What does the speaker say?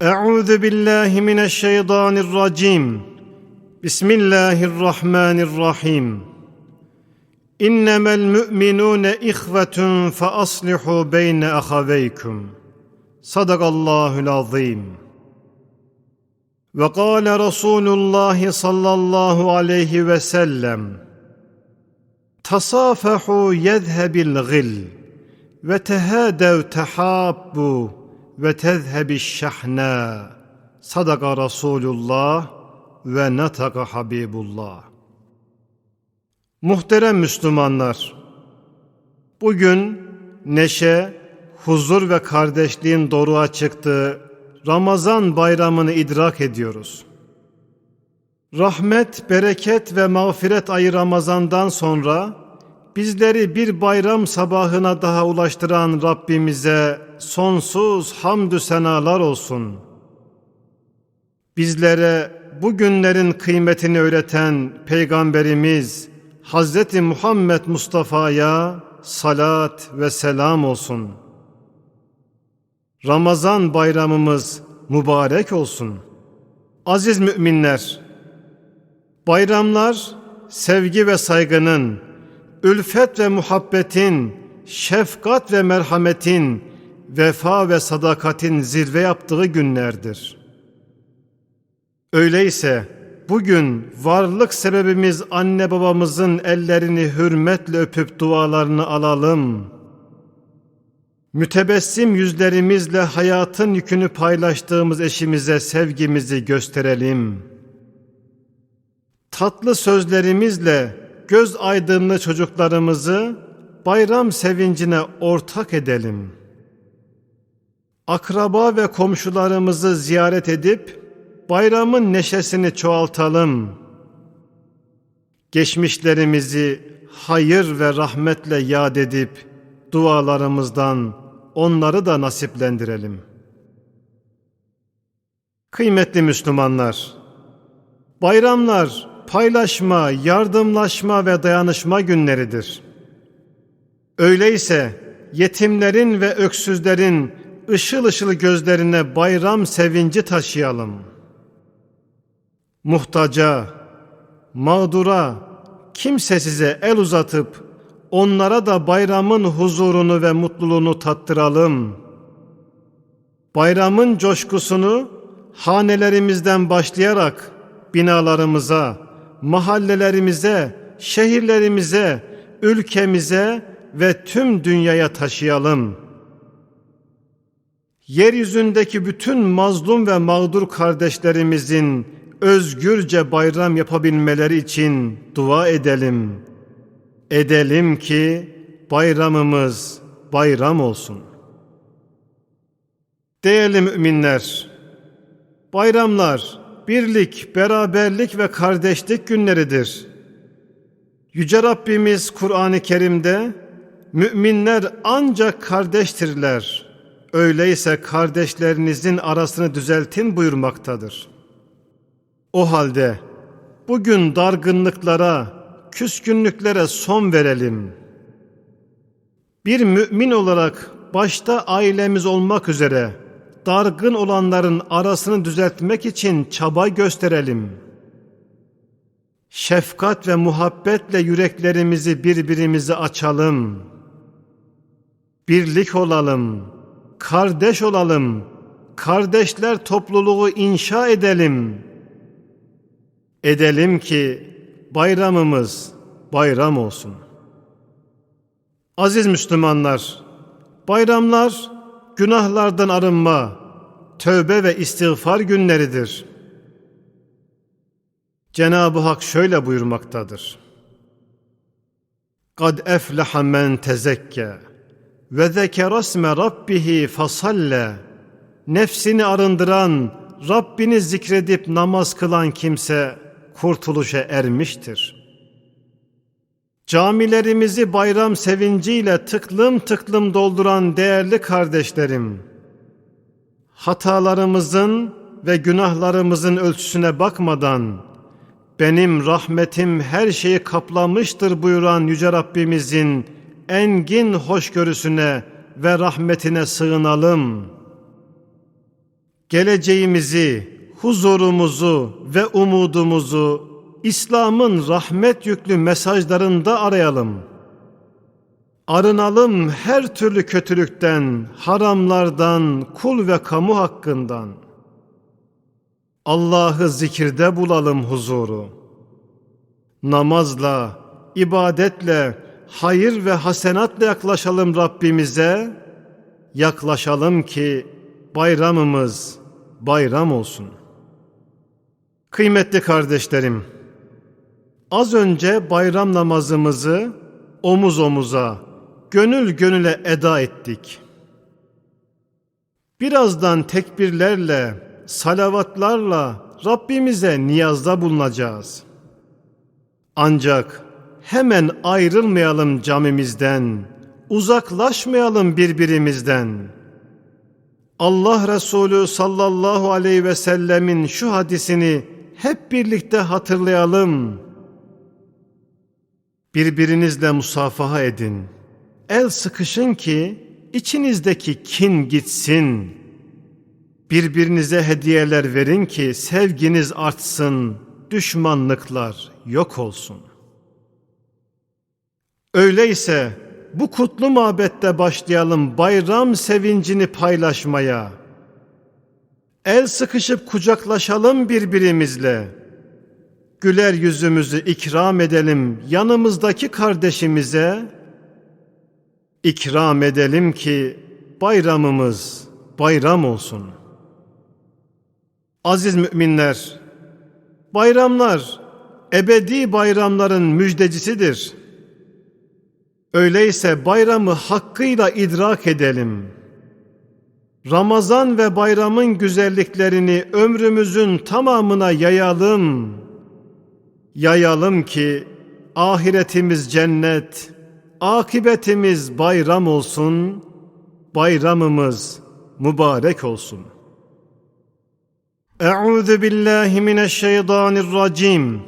Euzu billahi mineşşeytanirracim. Bismillahirrahmanirrahim. İnnemel müminune ihvetun fa aslihu beyne ahaveykum. Sadakallahu'l azim. Ve kâle Resulullah sallallahu aleyhi ve sellem Tasafehu yezhebil gil ve tehadev tehabbu ve tezhebi şehne. Sadaka Resulullah ve nataka Habibullah. Muhterem Müslümanlar, bugün neşe, huzur ve kardeşliğin doruğa çıktığı Ramazan bayramını idrak ediyoruz. Rahmet, bereket ve mağfiret ayı Ramazan'dan sonra bizleri bir bayram sabahına daha ulaştıran Rabbimize sonsuz hamdü senalar olsun. Bizlere bu günlerin kıymetini öğreten Peygamberimiz Hz. Muhammed Mustafa'ya salat ve selam olsun. Ramazan bayramımız mübarek olsun. Aziz müminler, bayramlar sevgi ve saygının, ülfet ve muhabbetin, şefkat ve merhametin, vefa ve sadakatin zirve yaptığı günlerdir.'' Öyleyse bugün varlık sebebimiz anne babamızın ellerini hürmetle öpüp dualarını alalım. Mütebessim yüzlerimizle hayatın yükünü paylaştığımız eşimize sevgimizi gösterelim. Tatlı sözlerimizle göz aydınlı çocuklarımızı bayram sevincine ortak edelim. Akraba ve komşularımızı ziyaret edip bayramın neşesini çoğaltalım. Geçmişlerimizi hayır ve rahmetle yad edip dualarımızdan onları da nasiplendirelim. Kıymetli Müslümanlar, bayramlar paylaşma, yardımlaşma ve dayanışma günleridir. Öyleyse yetimlerin ve öksüzlerin ışıl ışıl gözlerine bayram sevinci taşıyalım.'' muhtaca, mağdura, kimsesize el uzatıp onlara da bayramın huzurunu ve mutluluğunu tattıralım. Bayramın coşkusunu hanelerimizden başlayarak binalarımıza, mahallelerimize, şehirlerimize, ülkemize ve tüm dünyaya taşıyalım. Yeryüzündeki bütün mazlum ve mağdur kardeşlerimizin özgürce bayram yapabilmeleri için dua edelim. Edelim ki bayramımız bayram olsun. Değerli müminler, bayramlar birlik, beraberlik ve kardeşlik günleridir. Yüce Rabbimiz Kur'an-ı Kerim'de müminler ancak kardeştirler. Öyleyse kardeşlerinizin arasını düzeltin buyurmaktadır.'' O halde bugün dargınlıklara, küskünlüklere son verelim. Bir mümin olarak başta ailemiz olmak üzere dargın olanların arasını düzeltmek için çaba gösterelim. Şefkat ve muhabbetle yüreklerimizi birbirimize açalım. Birlik olalım, kardeş olalım, kardeşler topluluğu inşa edelim.'' edelim ki bayramımız bayram olsun. Aziz Müslümanlar, bayramlar günahlardan arınma, tövbe ve istiğfar günleridir. Cenab-ı Hak şöyle buyurmaktadır. قَدْ اَفْلَحَ مَنْ تَزَكَّى ve zekerasme rabbihi fasalle nefsini arındıran Rabbini zikredip namaz kılan kimse kurtuluşa ermiştir. Camilerimizi bayram sevinciyle tıklım tıklım dolduran değerli kardeşlerim, hatalarımızın ve günahlarımızın ölçüsüne bakmadan benim rahmetim her şeyi kaplamıştır buyuran Yüce Rabbimizin engin hoşgörüsüne ve rahmetine sığınalım. geleceğimizi, huzurumuzu ve umudumuzu İslam'ın rahmet yüklü mesajlarında arayalım. Arınalım her türlü kötülükten, haramlardan, kul ve kamu hakkından. Allah'ı zikirde bulalım huzuru. Namazla, ibadetle, hayır ve hasenatla yaklaşalım Rabbimize. Yaklaşalım ki bayramımız bayram olsun. Kıymetli kardeşlerim, az önce bayram namazımızı omuz omuza, gönül gönüle eda ettik. Birazdan tekbirlerle, salavatlarla Rabbimize niyazda bulunacağız. Ancak hemen ayrılmayalım camimizden, uzaklaşmayalım birbirimizden. Allah Resulü sallallahu aleyhi ve sellemin şu hadisini hep birlikte hatırlayalım. Birbirinizle musafaha edin. El sıkışın ki içinizdeki kin gitsin. Birbirinize hediyeler verin ki sevginiz artsın, düşmanlıklar yok olsun. Öyleyse bu kutlu mabette başlayalım bayram sevincini paylaşmaya. El sıkışıp kucaklaşalım birbirimizle. Güler yüzümüzü ikram edelim yanımızdaki kardeşimize. İkram edelim ki bayramımız bayram olsun. Aziz müminler, bayramlar ebedi bayramların müjdecisidir.'' Öyleyse bayramı hakkıyla idrak edelim. Ramazan ve bayramın güzelliklerini ömrümüzün tamamına yayalım. Yayalım ki ahiretimiz cennet, akibetimiz bayram olsun, bayramımız mübarek olsun. Euzu billahi mineşşeytanirracim.